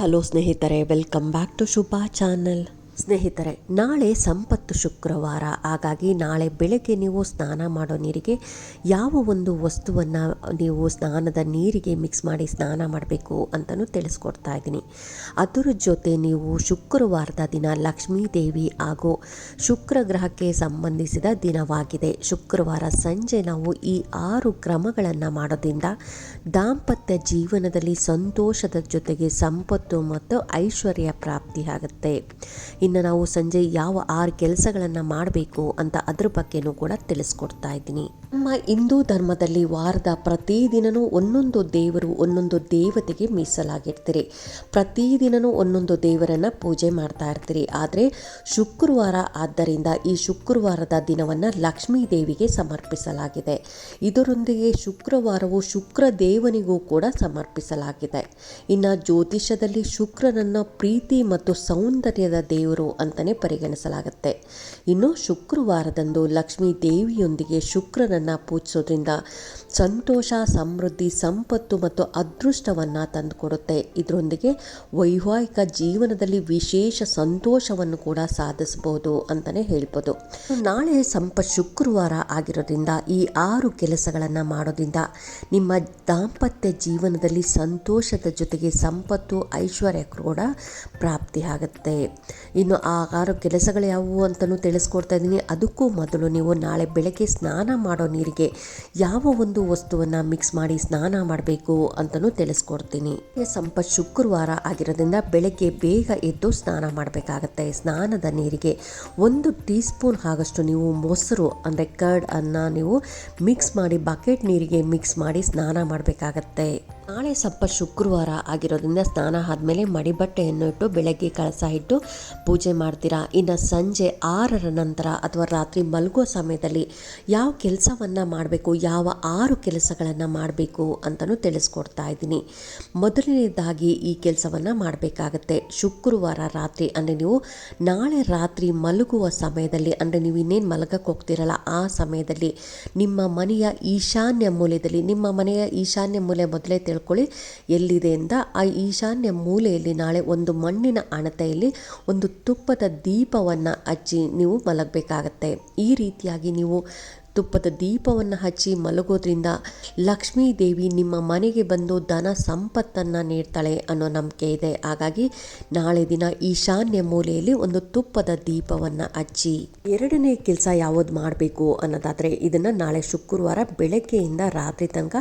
Hello ಸ್ನೇಹಿತರೆ welcome back to Shubha channel ಸ್ನೇಹಿತರೆ ನಾಳೆ ಸಂಪತ್ತು ಶುಕ್ರವಾರ. ಹಾಗಾಗಿ ನಾಳೆ ಬೆಳಗ್ಗೆ ನೀವು ಸ್ನಾನ ಮಾಡೋ ನೀರಿಗೆ, ಯಾವ ಒಂದು ವಸ್ತುವನ್ನು ನೀವು ಸ್ನಾನದ ನೀರಿಗೆ ಮಿಕ್ಸ್ ಮಾಡಿ ಸ್ನಾನ ಮಾಡಬೇಕು ಅಂತಲೂ ತಿಳಿಸ್ಕೊಡ್ತಾ ಇದ್ದೀನಿ. ಅದರ ಜೊತೆ ನೀವು ಶುಕ್ರವಾರದ ದಿನ ಲಕ್ಷ್ಮೀ ದೇವಿ ಹಾಗೂ ಶುಕ್ರ ಗ್ರಹಕ್ಕೆ ಸಂಬಂಧಿಸಿದ ದಿನವಾಗಿದೆ. ಶುಕ್ರವಾರ ಸಂಜೆ ನಾವು ಈ ಆರು ಕ್ರಮಗಳನ್ನು ಮಾಡೋದ್ರಿಂದ ದಾಂಪತ್ಯ ಜೀವನದಲ್ಲಿ ಸಂತೋಷದ ಜೊತೆಗೆ ಸಂಪತ್ತು ಮತ್ತು ಐಶ್ವರ್ಯ ಪ್ರಾಪ್ತಿಯಾಗುತ್ತೆ ಇನ್ನು ನಾವು ಸಂಜೆ ಯಾವ ಆರು ಕೆಲಸಗಳನ್ನು ಮಾಡಬೇಕು ಅಂತ ಅದ್ರ ಬಗ್ಗೆನೂ ಕೂಡ ತಿಳಿಸ್ಕೊಡ್ತಾ ಇದ್ದೀನಿ. ನಮ್ಮ ಹಿಂದೂ ಧರ್ಮದಲ್ಲಿ ವಾರದ ಪ್ರತಿದಿನನೂ ಒಂದೊಂದು ದೇವರು ಒಂದೊಂದು ದೇವತೆಗೆ ಮೀಸಲಾಗಿರ್ತೀರಿ. ಪ್ರತಿದಿನವೂ ಒಂದೊಂದು ದೇವರನ್ನು ಪೂಜೆ ಮಾಡ್ತಾ ಇರ್ತೀರಿ. ಆದರೆ ಶುಕ್ರವಾರ ಆದ್ದರಿಂದ ಈ ಶುಕ್ರವಾರದ ದಿನವನ್ನು ಲಕ್ಷ್ಮೀ ದೇವಿಗೆ ಸಮರ್ಪಿಸಲಾಗಿದೆ. ಇದರೊಂದಿಗೆ ಶುಕ್ರವಾರವು ಶುಕ್ರ ದೇವನಿಗೂ ಕೂಡ ಸಮರ್ಪಿಸಲಾಗಿದೆ. ಇನ್ನು ಜ್ಯೋತಿಷದಲ್ಲಿ ಶುಕ್ರನನ್ನು ಪ್ರೀತಿ ಮತ್ತು ಸೌಂದರ್ಯದ ದೇವರು ಅಂತಲೇ ಪರಿಗಣಿಸಲಾಗುತ್ತೆ. ಇನ್ನು ಶುಕ್ರವಾರದಂದು ಲಕ್ಷ್ಮೀ ದೇವಿಯೊಂದಿಗೆ ಶುಕ್ರನನ್ನು ಪೂಜಿಸೋದ್ರಿಂದ ಸಂತೋಷ, ಸಮೃದ್ಧಿ, ಸಂಪತ್ತು ಮತ್ತು ಅದೃಷ್ಟವನ್ನು ತಂದುಕೊಡುತ್ತೆ. ಇದರೊಂದಿಗೆ ವೈವಾಹಿಕ ಜೀವನದಲ್ಲಿ ವಿಶೇಷ ಸಂತೋಷವನ್ನು ಕೂಡ ಸಾಧಿಸಬಹುದು ಅಂತಲೇ ಹೇಳ್ಬೋದು. ನಾಳೆ ಸಂಪ ಶುಕ್ರವಾರ ಆಗಿರೋದ್ರಿಂದ ಈ ಆರು ಕೆಲಸಗಳನ್ನು ಮಾಡೋದ್ರಿಂದ ನಿಮ್ಮ ದಾಂಪತ್ಯ ಜೀವನದಲ್ಲಿ ಸಂತೋಷದ ಜೊತೆಗೆ ಸಂಪತ್ತು, ಐಶ್ವರ್ಯ ಕೂಡ ಪ್ರಾಪ್ತಿಯಾಗುತ್ತೆ. ಇನ್ನು ಆ ಆರು ಕೆಲಸಗಳು ಯಾವುವು ಅಂತಲೂ ತಿಳಿಸ್ಕೊಡ್ತಾ ಇದ್ದೀನಿ. ಅದಕ್ಕೂ ಮೊದಲು ನೀವು ನಾಳೆ ಬೆಳಗ್ಗೆ ಸ್ನಾನ ಮಾಡೋ ನೀರಿಗೆ ಯಾವ ಒಂದು ವಸ್ತುವನ್ನು ಮಿಕ್ಸ್ ಮಾಡಿ ಸ್ನಾನ ಮಾಡಬೇಕು ಅಂತಲೂ ತಿಳಿಸ್ಕೊಡ್ತೀನಿ. ಸಂಪತ್ ಶುಕ್ರವಾರ ಆಗಿರೋದ್ರಿಂದ ಬೆಳಗ್ಗೆ ಬೇಗ ಎದ್ದು ಸ್ನಾನ ಮಾಡಬೇಕಾಗತ್ತೆ. ಸ್ನಾನದ ನೀರಿಗೆ ಒಂದು ಟೀ ಸ್ಪೂನ್ ಆಗಷ್ಟು ನೀವು ಮೊಸರು, ಅಂದರೆ ಕರ್ಡ್ ಅನ್ನು ನೀವು ಮಿಕ್ಸ್ ಮಾಡಿ ಬಕೆಟ್ ನೀರಿಗೆ ಮಿಕ್ಸ್ ಮಾಡಿ ಸ್ನಾನ ಮಾಡಬೇಕಾಗತ್ತೆ. ನಾಳೆ ಸಪ್ಪ ಶುಕ್ರವಾರ ಆಗಿರೋದ್ರಿಂದ ಸ್ನಾನ ಆದಮೇಲೆ ಮಡಿಬಟ್ಟೆಯನ್ನು ಇಟ್ಟು ಬೆಳಗ್ಗೆ ಕಳಸ ಇಟ್ಟು ಪೂಜೆ ಮಾಡ್ತೀರಾ? ಇನ್ನು ಸಂಜೆ ಆರರ ನಂತರ ಅಥವಾ ರಾತ್ರಿ ಮಲಗೋ ಸಮಯದಲ್ಲಿ ಯಾವ ಕೆಲಸವನ್ನು ಮಾಡಬೇಕು? ಯಾವ ಆರು ಕೆಲಸಗಳನ್ನು ಮಾಡಬೇಕು ಅಂತಲೂ ತಿಳಿಸ್ಕೊಡ್ತಾ ಇದ್ದೀನಿ. ಮೊದಲನೇದಾಗಿ ಈ ಕೆಲಸವನ್ನು ಮಾಡಬೇಕಾಗತ್ತೆ. ಶುಕ್ರವಾರ ರಾತ್ರಿ ಅಂದರೆ ನೀವು ನಾಳೆ ರಾತ್ರಿ ಮಲಗುವ ಸಮಯದಲ್ಲಿ ಅಂದರೆ ನೀವು ಇನ್ನೇನು ಮಲಗಕ್ಕೆ ಹೋಗ್ತಿರಲ್ಲ, ಆ ಸಮಯದಲ್ಲಿ ನಿಮ್ಮ ಮನೆಯ ಈಶಾನ್ಯ ಮೂಲೆಯಲ್ಲಿ ನಿಮ್ಮ ಮನೆಯ ಈಶಾನ್ಯ ಮೂಲೆ ಮೊದಲೇ ತಿಳ್ಕೊಳ್ಳಿ. ಎಲ್ಲಿದೆ ಅಂತ ಆ ಈಶಾನ್ಯ ಮೂಲೆಯಲ್ಲಿ ನಾಳೆ ಒಂದು ಮಣ್ಣಿನ ಅಣತೆಯಲ್ಲಿ ಒಂದು ತುಪ್ಪದ ದೀಪವನ್ನು ಹಚ್ಚಿ ನೀವು ಮಲಗಬೇಕಾಗತ್ತೆ. ಈ ರೀತಿಯಾಗಿ ನೀವು ತುಪ್ಪದ ದೀಪವನ್ನು ಹಚ್ಚಿ ಮಲಗೋದ್ರಿಂದ ಲಕ್ಷ್ಮೀ ದೇವಿ ನಿಮ್ಮ ಮನೆಗೆ ಬಂದು ಧನ ಸಂಪತ್ತನ್ನು ನೀಡ್ತಾಳೆ ಅನ್ನೋ ನಂಬಿಕೆ ಇದೆ. ಹಾಗಾಗಿ ನಾಳೆ ದಿನ ಈಶಾನ್ಯ ಮೂಲೆಯಲ್ಲಿ ಒಂದು ತುಪ್ಪದ ದೀಪವನ್ನು ಹಚ್ಚಿ ಎರಡನೇ ಕೆಲಸ ಯಾವುದು ಮಾಡಬೇಕು ಅನ್ನೋದಾದರೆ ಇದನ್ನು ನಾಳೆ ಶುಕ್ರವಾರ ಬೆಳಗ್ಗೆಯಿಂದ ರಾತ್ರಿ ತನಕ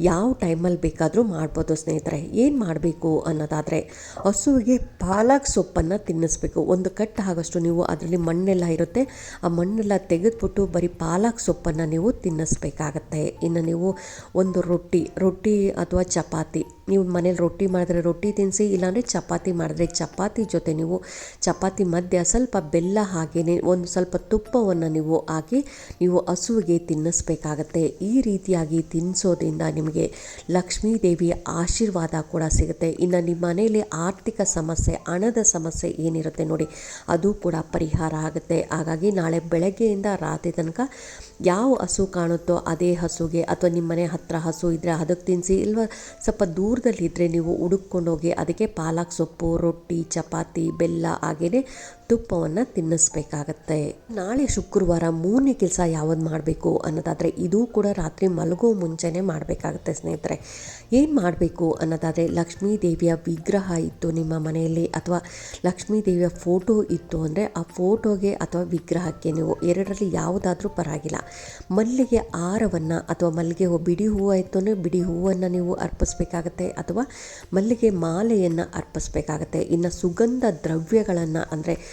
ಯಾವ ಟೈಮಲ್ಲಿ ಬೇಕಾದರೂ ಮಾಡ್ಬೋದು ಸ್ನೇಹಿತರೆ. ಏನು ಮಾಡಬೇಕು ಅನ್ನೋದಾದರೆ ಹಸುವಿಗೆ ಪಾಲಕ್ ಸೊಪ್ಪನ್ನು ತಿನ್ನಿಸ್ಬೇಕು. ಒಂದು ಕಟ್ಟು ಆಗೋಷ್ಟು ನೀವು ಅದರಲ್ಲಿ ಮಣ್ಣೆಲ್ಲ ಇರುತ್ತೆ. ಆ ಮಣ್ಣೆಲ್ಲ ತೆಗೆದುಬಿಟ್ಟು ಬರೀ ಪಾಲಕ್ ಸೊಪ್ಪನ್ನು ನೀವು ತಿನ್ನಿಸ್ಬೇಕಾಗತ್ತೆ. ಇನ್ನು ನೀವು ಒಂದು ರೊಟ್ಟಿ ರೊಟ್ಟಿ ಅಥವಾ ಚಪಾತಿ ನೀವು ಮನೇಲಿ ರೊಟ್ಟಿ ಮಾಡಿದ್ರೆ ರೊಟ್ಟಿ ತಿನ್ನಿಸಿ, ಇಲ್ಲಾಂದರೆ ಚಪಾತಿ ಮಾಡಿದ್ರೆ ಚಪಾತಿ ಜೊತೆ ನೀವು ಚಪಾತಿ ಮಧ್ಯ ಸ್ವಲ್ಪ ಬೆಲ್ಲ ಹಾಗೆಯೇ ಒಂದು ಸ್ವಲ್ಪ ತುಪ್ಪವನ್ನು ನೀವು ಹಾಕಿ ನೀವು ಹಸುವಿಗೆ ತಿನ್ನಿಸ್ಬೇಕಾಗತ್ತೆ. ಈ ರೀತಿಯಾಗಿ ತಿನ್ನಿಸೋದ್ರಿಂದ ನಿಮಗೆ ಲಕ್ಷ್ಮೀ ದೇವಿಯ ಆಶೀರ್ವಾದ ಕೂಡ ಸಿಗುತ್ತೆ. ಇನ್ನು ನಿಮ್ಮ ಮನೆಯಲ್ಲಿ ಆರ್ಥಿಕ ಸಮಸ್ಯೆ, ಹಣದ ಸಮಸ್ಯೆ ಏನಿರುತ್ತೆ ನೋಡಿ, ಅದು ಕೂಡ ಪರಿಹಾರ ಆಗುತ್ತೆ. ಹಾಗಾಗಿ ನಾಳೆ ಬೆಳಗ್ಗೆಯಿಂದ ರಾತ್ರಿ ತನಕ ಯಾವ ಹಸು ಕಾಣುತ್ತೋ ಅದೇ ಹಸುಗೆ, ಅಥವಾ ನಿಮ್ಮ ಮನೆ ಹತ್ತಿರ ಹಸು ಇದ್ದರೆ ಅದಕ್ಕೆ ತಿನ್ನಿಸಿ, ಇಲ್ವ ಸ್ವಲ್ಪ ದೂರದಲ್ಲಿದ್ದರೆ ನೀವು ಹುಡುಕ್ಕೊಂಡೋಗಿ ಅದಕ್ಕೆ ಪಾಲಕ್ ಸೊಪ್ಪು ರೊಟ್ಟಿ ಚಪಾತಿ ಬೆಲ್ಲ ಹಾಗೆಯೇ ತುಪ್ಪವನ್ನು ತಿನ್ನಿಸ್ಬೇಕಾಗತ್ತೆ. ನಾಳೆ ಶುಕ್ರವಾರ ಮೂರನೇ ಕೆಲಸ ಯಾವುದು ಮಾಡಬೇಕು ಅನ್ನೋದಾದರೆ ಇದು ಕೂಡ ರಾತ್ರಿ ಮಲಗೋ ಮುಂಚೆನೇ ಮಾಡಬೇಕಾಗತ್ತೆ ಸ್ನೇಹಿತರೆ. ಏನು ಮಾಡಬೇಕು ಅನ್ನೋದಾದರೆ ಲಕ್ಷ್ಮೀ ದೇವಿಯ ವಿಗ್ರಹ ಇತ್ತು ನಿಮ್ಮ ಮನೆಯಲ್ಲಿ ಅಥವಾ ಲಕ್ಷ್ಮೀ ದೇವಿಯ ಫೋಟೋ ಇತ್ತು ಅಂದರೆ ಆ ಫೋಟೋಗೆ ಅಥವಾ ವಿಗ್ರಹಕ್ಕೆ ನೀವು ಎರಡರಲ್ಲಿ ಯಾವುದಾದ್ರೂ ಪರವಾಗಿಲ್ಲ. ಮಲ್ಲಿಗೆ ಆರವನ್ನು ಅಥವಾ ಮಲ್ಲಿಗೆ ಬಿಡಿ ಹೂವು ಇತ್ತು ಅಂದರೆ ಬಿಡಿ ಹೂವನ್ನು ನೀವು ಅರ್ಪಿಸ್ಬೇಕಾಗತ್ತೆ ಅಥವಾ ಮಲ್ಲಿಗೆ ಮಾಲೆಯನ್ನು ಅರ್ಪಿಸ್ಬೇಕಾಗತ್ತೆ. ಇನ್ನು ಸುಗಂಧ ದ್ರವ್ಯಗಳನ್ನು ಅಂದರೆ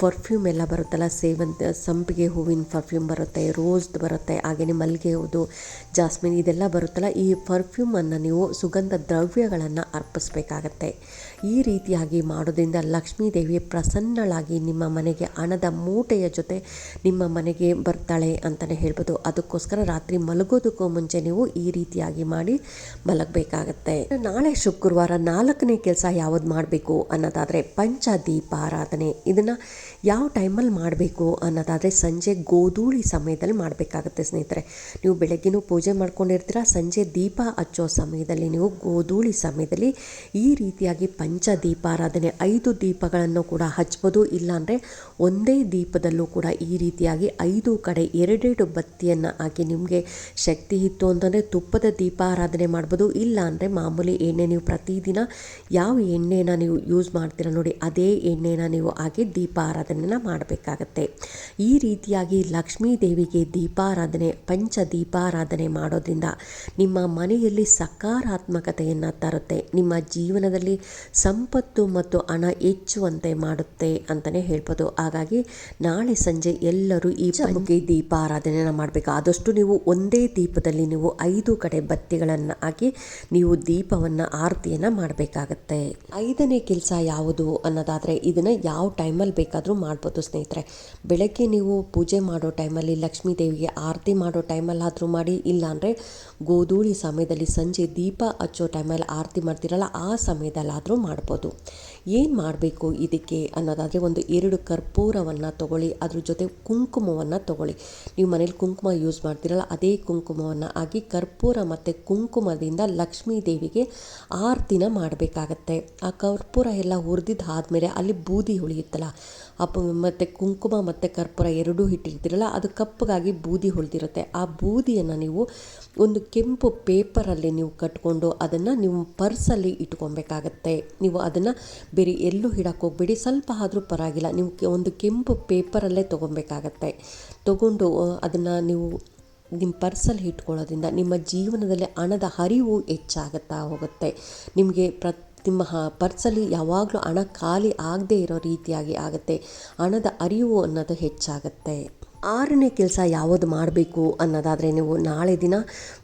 ಪರ್ಫ್ಯೂಮ್ ಎಲ್ಲ ಬರುತ್ತಲ್ಲ, ಸೇವಂತ, ಸಂಪಿಗೆ ಹೂವಿನ ಪರ್ಫ್ಯೂಮ್ ಬರುತ್ತೆ ರೋಸ್ದು ಬರುತ್ತೆ ಹಾಗೆಯೇ ಮಲ್ಲಿಗೆ ಹೂದು ಜಾಸ್ಮಿನ್ ಇದೆಲ್ಲ ಬರುತ್ತಲ್ಲ, ಈ ಪರ್ಫ್ಯೂಮನ್ನು ನೀವು ಸುಗಂಧ ದ್ರವ್ಯಗಳನ್ನು ಅರ್ಪಿಸ್ಬೇಕಾಗತ್ತೆ. ಈ ರೀತಿಯಾಗಿ ಮಾಡೋದ್ರಿಂದ ಲಕ್ಷ್ಮೀ ದೇವಿ ಪ್ರಸನ್ನಳಾಗಿ ನಿಮ್ಮ ಮನೆಗೆ ಹಣದ ಮೂಟೆಯ ಜೊತೆ ನಿಮ್ಮ ಮನೆಗೆ ಬರ್ತಾಳೆ ಅಂತಲೇ ಹೇಳ್ಬೋದು. ಅದಕ್ಕೋಸ್ಕರ ರಾತ್ರಿ ಮಲಗೋದಕ್ಕೂ ಮುಂಚೆ ನೀವು ಈ ರೀತಿಯಾಗಿ ಮಾಡಿ ಮಲಗಬೇಕಾಗತ್ತೆ. ನಾಳೆ ಶುಕ್ರವಾರ ನಾಲ್ಕನೇ ಕೆಲಸ ಯಾವುದು ಮಾಡಬೇಕು ಅನ್ನೋದಾದರೆ ಪಂಚ ಆರಾಧನೆ ಇದನ್ನು ಯಾವ ಟೈಮಲ್ಲಿ ಮಾಡಬೇಕು ಅನ್ನೋದಾದರೆ ಸಂಜೆ ಗೋಧೂಳಿ ಸಮಯದಲ್ಲಿ ಮಾಡಬೇಕಾಗುತ್ತೆ ಸ್ನೇಹಿತರೆ. ನೀವು ಬೆಳಗ್ಗೆನೂ ಪೂಜೆ ಮಾಡ್ಕೊಂಡಿರ್ತೀರ, ಸಂಜೆ ದೀಪ ಹಚ್ಚೋ ಸಮಯದಲ್ಲಿ ನೀವು ಗೋಧೂಳಿ ಸಮಯದಲ್ಲಿ ಈ ರೀತಿಯಾಗಿ ಪಂಚ ದೀಪಾರಾಧನೆ ಐದು ದೀಪಗಳನ್ನು ಕೂಡ ಹಚ್ಬೋದು. ಇಲ್ಲಾಂದರೆ ಒಂದೇ ದೀಪದಲ್ಲೂ ಕೂಡ ಈ ರೀತಿಯಾಗಿ ಐದು ಕಡೆ ಎರಡೆರಡು ಬತ್ತಿಯನ್ನು ಹಾಕಿ ನಿಮಗೆ ಶಕ್ತಿ ಇತ್ತು ಅಂತಂದರೆ ತುಪ್ಪದ ದೀಪಾರಾಧನೆ ಮಾಡ್ಬೋದು. ಇಲ್ಲ ಅಂದರೆ ಮಾಮೂಲಿ ಎಣ್ಣೆ ನೀವು ಪ್ರತಿದಿನ ಯಾವ ಎಣ್ಣೆನ ನೀವು ಯೂಸ್ ಮಾಡ್ತೀರ ನೋಡಿ, ಅದೇ ಎಣ್ಣೆನ ನೀವು ಹಾಕಿ ದೀಪಾರಾಧನೆನ ಮಾಡಬೇಕಾಗತ್ತೆ. ಈ ರೀತಿಯಾಗಿ ಲಕ್ಷ್ಮೀ ದೇವಿಗೆ ದೀಪಾರಾಧನೆ ಪಂಚ ದೀಪಾರಾಧನೆ ಮಾಡೋದ್ರಿಂದ ನಿಮ್ಮ ಮನೆಯಲ್ಲಿ ಸಕಾರಾತ್ಮಕತೆಯನ್ನು ತರುತ್ತೆ. ನಿಮ್ಮ ಜೀವನದಲ್ಲಿ ಸಂಪತ್ತು ಮತ್ತು ಹಣ ಹೆಚ್ಚುವಂತೆ ಮಾಡುತ್ತೆ ಅಂತಲೇ ಹೇಳ್ಬೋದು. ಹಾಗಾಗಿ ನಾಳೆ ಸಂಜೆ ಎಲ್ಲರೂ ಈ ಮುಖಿ ದೀಪಾರಾಧನೆಯನ್ನು ಮಾಡಬೇಕು. ಆದಷ್ಟು ನೀವು ಒಂದೇ ದೀಪದಲ್ಲಿ ನೀವು ಐದು ಕಡೆ ಬತ್ತಿಗಳನ್ನು ಹಾಕಿ ನೀವು ದೀಪವನ್ನು ಆರತಿಯನ್ನು ಮಾಡಬೇಕಾಗತ್ತೆ. ಐದನೇ ಕೆಲಸ ಯಾವುದು ಅನ್ನೋದಾದರೆ ಇದನ್ನು ಯಾವ ಟೈಮಲ್ಲಿ ಬೇಕಾದರೂ ಮಾಡ್ಬೋದು ಸ್ನೇಹಿತರೆ. ಬೆಳಗ್ಗೆ ನೀವು ಪೂಜೆ ಮಾಡೋ ಟೈಮಲ್ಲಿ ಲಕ್ಷ್ಮೀ ದೇವಿಗೆ ಆರತಿ ಮಾಡೋ ಟೈಮಲ್ಲಾದರೂ ಮಾಡಿ, ಇಲ್ಲಾಂದರೆ ಗೋಧೂಳಿ ಸಮಯದಲ್ಲಿ ಸಂಜೆ ದೀಪ ಹಚ್ಚೋ ಟೈಮಲ್ಲಿ ಆರತಿ ಮಾಡ್ತೀರಲ್ಲ, ಆ ಸಮಯದಲ್ಲಾದರೂ ಮಾಡ್ಬೋದು. ಏನು ಮಾಡಬೇಕು ಇದಕ್ಕೆ ಅನ್ನೋದಾದರೆ ಒಂದು ಎರಡು ಕರ್ಪೂರವನ್ನು ತಗೊಳ್ಳಿ, ಅದ್ರ ಜೊತೆ ಕುಂಕುಮವನ್ನು ತಗೊಳ್ಳಿ. ನೀವು ಮನೇಲಿ ಕುಂಕುಮ ಯೂಸ್ ಮಾಡ್ತೀರಲ್ಲ, ಅದೇ ಕುಂಕುಮವನ್ನು ಹಾಕಿ ಕರ್ಪೂರ ಮತ್ತು ಕುಂಕುಮದಿಂದ ಲಕ್ಷ್ಮೀ ದೇವಿಗೆ ಆರತಿನ ಮಾಡಬೇಕಾಗತ್ತೆ. ಆ ಕರ್ಪೂರ ಎಲ್ಲ ಹುರಿದಿದ್ದು ಆದಮೇಲೆ ಅಲ್ಲಿ ಬೂದಿ ಉಳಿಯುತ್ತಲ್ಲ ಅಪ್ಪ ಮತ್ತು ಕುಂಕುಮ ಮತ್ತು ಕರ್ಪೂರ ಎರಡೂ ಇಟ್ಟಿರ್ತೀರಲ್ಲ, ಅದು ಕಪ್ಪಗಾಗಿ ಬೂದಿ ಹೊಳ್ದಿರುತ್ತೆ ಆ ಬೂದಿಯನ್ನು ನೀವು ಒಂದು ಕೆಂಪು ಪೇಪರಲ್ಲಿ ನೀವು ಕಟ್ಕೊಂಡು ಅದನ್ನು ನೀವು ಪರ್ಸಲ್ಲಿ ಇಟ್ಕೊಬೇಕಾಗತ್ತೆ. ನೀವು ಅದನ್ನು ಬೇರೆ ಎಲ್ಲೂ ಇಡಕ್ಕೆ ಹೋಗ್ಬೇಡಿ, ಸ್ವಲ್ಪ ಆದರೂ ಪರವಾಗಿಲ್ಲ. ನೀವು ಒಂದು ಕೆಂಪು ಪೇಪರಲ್ಲೇ ತೊಗೊಬೇಕಾಗತ್ತೆ. ತೊಗೊಂಡು ಅದನ್ನು ನೀವು ನಿಮ್ಮ ಪರ್ಸಲ್ಲಿ ಇಟ್ಕೊಳ್ಳೋದ್ರಿಂದ ನಿಮ್ಮ ಜೀವನದಲ್ಲಿ ಹಣದ ಹರಿವು ಹೆಚ್ಚಾಗುತ್ತಾ ಹೋಗುತ್ತೆ. ನಿಮಗೆ ಪ್ರ ನಿಮ್ಮ ಪರ್ಸಲ್ಲಿ ಯಾವಾಗಲೂ ಹಣ ಖಾಲಿ ಆಗದೇ ಇರೋ ರೀತಿಯಾಗಿ ಆಗುತ್ತೆ. ಹಣದ ಅರಿವು ಅನ್ನೋದು ಹೆಚ್ಚಾಗುತ್ತೆ. ಆರನೇ ಕೆಲಸ ಯಾವುದು ಮಾಡಬೇಕು ಅನ್ನೋದಾದರೆ ನೀವು ನಾಳೆ ದಿನ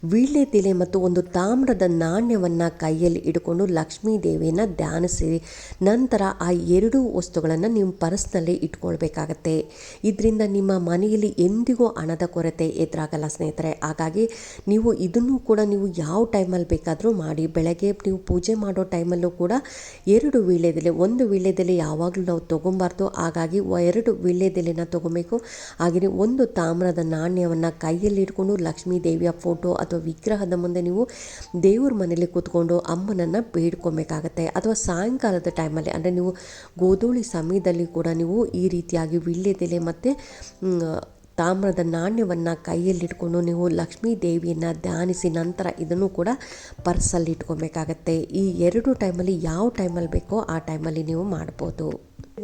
ವೀಳ್ಯದೆಲೆ ಮತ್ತು ಒಂದು ತಾಮ್ರದ ನಾಣ್ಯವನ್ನು ಕೈಯಲ್ಲಿ ಇಟ್ಕೊಂಡು ಲಕ್ಷ್ಮೀ ದೇವಿಯನ್ನು ಧ್ಯಾನಿಸಿ ನಂತರ ಆ ಎರಡೂ ವಸ್ತುಗಳನ್ನು ನೀವು ಪರ್ಸ್ನಲ್ಲಿ ಇಟ್ಕೊಳ್ಬೇಕಾಗತ್ತೆ. ಇದರಿಂದ ನಿಮ್ಮ ಮನೆಯಲ್ಲಿ ಎಂದಿಗೂ ಹಣದ ಕೊರತೆ ಎದುರಾಗಲ್ಲ ಸ್ನೇಹಿತರೆ. ಹಾಗಾಗಿ ನೀವು ಇದನ್ನು ಕೂಡ ನೀವು ಯಾವ ಟೈಮಲ್ಲಿ ಬೇಕಾದರೂ ಮಾಡಿ, ಬೆಳಗ್ಗೆ ನೀವು ಪೂಜೆ ಮಾಡೋ ಟೈಮಲ್ಲೂ ಕೂಡ ಎರಡು ವೀಳ್ಯದೆಲೆ ಒಂದು ವೀಳ್ಯದೆಲೆ ಯಾವಾಗಲೂ ನಾವು ತೊಗೊಬಾರ್ದು. ಹಾಗಾಗಿ ಎರಡು ವೀಳ್ಯದೆಲೆನ ತೊಗೊಬೇಕು. ಹಾಗೆ ಒಂದು ತಾಮ್ರದ ನಾಣ್ಯವನ್ನು ಕೈಯಲ್ಲಿ ಇಟ್ಕೊಂಡು ಲಕ್ಷ್ಮೀ ದೇವಿಯ ಫೋಟೋ ಅಥವಾ ವಿಗ್ರಹದ ಮುಂದೆ ನೀವು ದೇವ್ರ ಮನೇಲಿ ಕೂತ್ಕೊಂಡು ಅಮ್ಮನನ್ನು ಬೇಡ್ಕೊಬೇಕಾಗತ್ತೆ. ಅಥವಾ ಸಾಯಂಕಾಲದ ಟೈಮಲ್ಲಿ ಅಂದರೆ ನೀವು ಗೋಧೂಳಿ ಸಮಯದಲ್ಲಿ ಕೂಡ ನೀವು ಈ ರೀತಿಯಾಗಿ ವಿಳ್ಯದೆಲೆ ಮತ್ತು ತಾಮ್ರದ ನಾಣ್ಯವನ್ನು ಕೈಯಲ್ಲಿಟ್ಕೊಂಡು ನೀವು ಲಕ್ಷ್ಮೀ ದೇವಿಯನ್ನು ಧ್ಯಾನಿಸಿ ನಂತರ ಇದನ್ನು ಕೂಡ ಪರ್ಸಲ್ಲಿ ಇಟ್ಕೊಬೇಕಾಗತ್ತೆ. ಈ ಎರಡು ಟೈಮಲ್ಲಿ ಯಾವ ಟೈಮಲ್ಲಿ ಬೇಕೋ ಆ ಟೈಮಲ್ಲಿ ನೀವು ಮಾಡ್ಬೋದು.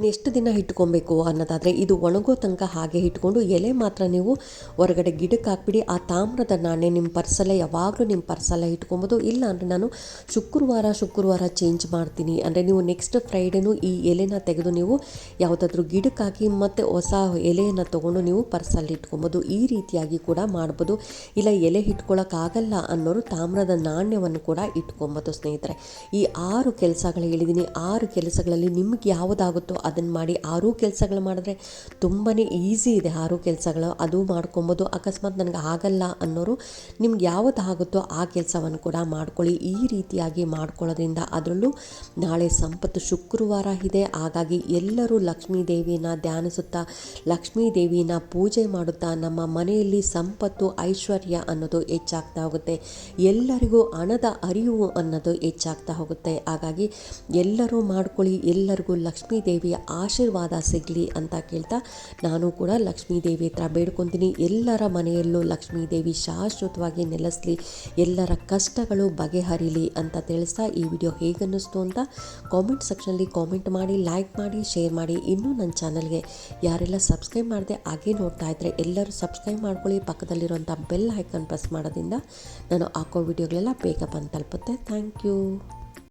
ಎಷ್ಟು ದಿನ ಇಟ್ಕೊಬೇಕು ಅನ್ನೋದಾದರೆ ಇದು ಒಣಗೋ ತನಕ ಹಾಗೆ ಇಟ್ಕೊಂಡು ಎಲೆ ಮಾತ್ರ ನೀವು ಹೊರಗಡೆ ಗಿಡಕ್ಕೆ ಹಾಕ್ಬಿಡಿ. ಆ ತಾಮ್ರದ ನಾಣ್ಯ ನಿಮ್ಮ ಪರ್ಸಲ್ಲೇ, ಯಾವಾಗಲೂ ನಿಮ್ಮ ಪರ್ಸಲ್ಲೇ ಇಟ್ಕೊಬೋದು. ಇಲ್ಲ ಅಂದರೆ ನಾನು ಶುಕ್ರವಾರ ಶುಕ್ರವಾರ ಚೇಂಜ್ ಮಾಡ್ತೀನಿ. ಅಂದರೆ ನೀವು ನೆಕ್ಸ್ಟ್ ಫ್ರೈಡೇನೂ ಈ ಎಲೆನ ತೆಗೆದು ನೀವು ಯಾವುದಾದ್ರೂ ಗಿಡಕ್ಕೆ ಹಾಕಿ ಮತ್ತು ಹೊಸ ಎಲೆಯನ್ನು ತೊಗೊಂಡು ನೀವು ಪರ್ಸಲ್ಲಿ ಇಟ್ಕೊಬೋದು. ಈ ರೀತಿಯಾಗಿ ಕೂಡ ಮಾಡ್ಬೋದು. ಇಲ್ಲ ಎಲೆ ಇಟ್ಕೊಳ್ಳೋಕ್ಕಾಗಲ್ಲ ಅನ್ನೋರು ತಾಮ್ರದ ನಾಣ್ಯವನ್ನು ಕೂಡ ಇಟ್ಕೊಬೋದು ಸ್ನೇಹಿತರೆ. ಈ ಆರು ಕೆಲಸಗಳು ಹೇಳಿದ್ದೀನಿ ಆರು ಕೆಲಸಗಳಲ್ಲಿ ನಿಮ್ಗೆ ಯಾವುದಾಗುತ್ತೋ ಅದನ್ನು ಮಾಡಿ ಆರೂ ಕೆಲಸಗಳು ಮಾಡಿದ್ರೆ ತುಂಬಾ ಈಸಿ ಇದೆ ಆರು ಕೆಲಸಗಳು. ಅದು ಮಾಡ್ಕೊಬೋದು. ಅಕಸ್ಮಾತ್ ನನಗೆ ಆಗಲ್ಲ ಅನ್ನೋರು ನಿಮ್ಗೆ ಯಾವತ್ತು ಆಗುತ್ತೋ ಆ ಕೆಲಸವನ್ನು ಕೂಡ ಮಾಡ್ಕೊಳ್ಳಿ. ಈ ರೀತಿಯಾಗಿ ಮಾಡ್ಕೊಳ್ಳೋದ್ರಿಂದ ಅದರಲ್ಲೂ ನಾಳೆ ಸಂಪತ್ತು ಶುಕ್ರವಾರ ಇದೆ. ಹಾಗಾಗಿ ಎಲ್ಲರೂ ಲಕ್ಷ್ಮೀ ದೇವಿನ ಧ್ಯಾನಿಸುತ್ತಾ, ಲಕ್ಷ್ಮೀ ದೇವಿನ ಪೂಜೆ ಮಾಡುತ್ತಾ, ನಮ್ಮ ಮನೆಯಲ್ಲಿ ಸಂಪತ್ತು, ಐಶ್ವರ್ಯ ಅನ್ನೋದು ಹೆಚ್ಚಾಗ್ತಾ ಹೋಗುತ್ತೆ. ಎಲ್ಲರಿಗೂ ಹಣದ ಅರಿವು ಅನ್ನೋದು ಹೆಚ್ಚಾಗ್ತಾ ಹೋಗುತ್ತೆ. ಹಾಗಾಗಿ ಎಲ್ಲರೂ ಮಾಡ್ಕೊಳ್ಳಿ. ಎಲ್ಲರಿಗೂ ಲಕ್ಷ್ಮೀ ದೇವಿಯ ಆಶೀರ್ವಾದ ಸಿಗಲಿ ಅಂತ ಕೇಳ್ತಾ ನಾನು ಕೂಡ ಲಕ್ಷ್ಮೀ ದೇವಿ ಹತ್ರ ಬೇಡ್ಕೊತೀನಿ. ಎಲ್ಲರ ಮನೆಯಲ್ಲೂ ಲಕ್ಷ್ಮೀ ದೇವಿ ಶಾಶ್ವತವಾಗಿ ನೆಲೆಸಲಿ, ಎಲ್ಲರ ಕಷ್ಟಗಳು ಬಗೆಹರಿಲಿ ಅಂತ ತಿಳಿಸ್ತಾ ಈ ವಿಡಿಯೋ ಹೇಗನ್ನಿಸ್ತು ಅಂತ ಕಾಮೆಂಟ್ ಸೆಕ್ಷನಲ್ಲಿ ಕಾಮೆಂಟ್ ಮಾಡಿ ಲೈಕ್ ಮಾಡಿ ಶೇರ್ ಮಾಡಿ. ಇನ್ನೂ ನನ್ನ ಚಾನಲ್ಗೆ ಯಾರೆಲ್ಲ ಸಬ್ಸ್ಕ್ರೈಬ್ ಮಾಡಿದೆ ಹಾಗೆ ನೋಡ್ತಾ ಇದ್ದರೆ ಎಲ್ಲರೂ ಸಬ್ಸ್ಕ್ರೈಬ್ ಮಾಡ್ಕೊಳ್ಳಿ. ಪಕ್ಕದಲ್ಲಿರುವಂಥ ಬೆಲ್ ಐಕನ್ ಪ್ರೆಸ್ ಮಾಡೋದ್ರಿಂದ ನಾನು ಹಾಕೋ ವಿಡಿಯೋಗಳೆಲ್ಲ ಬೇಗ ಬಂದು ತಲುಪುತ್ತೆ. Thank you